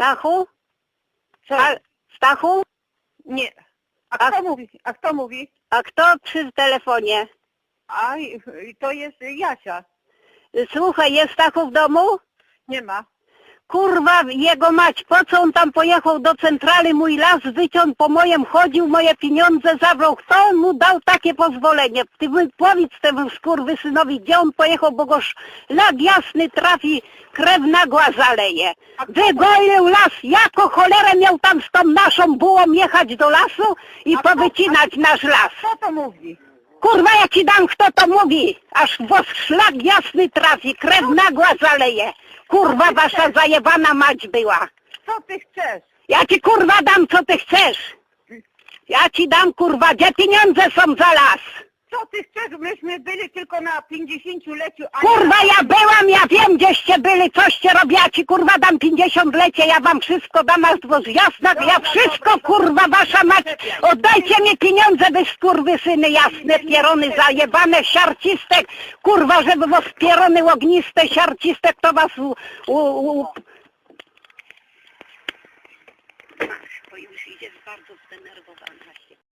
Stachu? A, Stachu? Nie. A A- kto mówi? A kto mówi? A kto przy telefonie? A i- to jest Jasia. Słuchaj, jest Stachu w domu? Nie ma. Kurwa, jego mać, po co on tam pojechał do centrali, mój las wyciął, po mojem chodził, moje pieniądze zabrał. Kto mu dał takie pozwolenie? Ty powiedz temu skurwysynowi, gdzie on pojechał, bo go szlak jasny trafi, krew nagła zaleje. Wygoił las, jako cholerę miał tam z tą naszą bułą jechać do lasu i powycinać nasz las. Kto to mówi? Kurwa, ja ci dam, kto to mówi, aż was szlak jasny trafi, krew nagła zaleje. Kurwa, wasza zajebana mać była. Co ty chcesz? Ja ci kurwa dam, co ty chcesz. Ja ci dam, kurwa, gdzie pieniądze są za las. Co ty chcesz? Myśmy byli tylko na 50-leciu. a Kurwa, ja byłam, ja wiem, gdzieście byli, coście robię, ja ci kurwa dam 50 lecie, ja wam wszystko dam, aż dwóch jasna, ja wszystko, kurwa, wasza mać, oddajcie mi pieniądze, wy skurwysyny jasne, pierony zajebane, siarcistek, kurwa, żeby was pierony ogniste, siarcistek, to was u... u, u... Bo już idzie bardzo zdenerwowana się.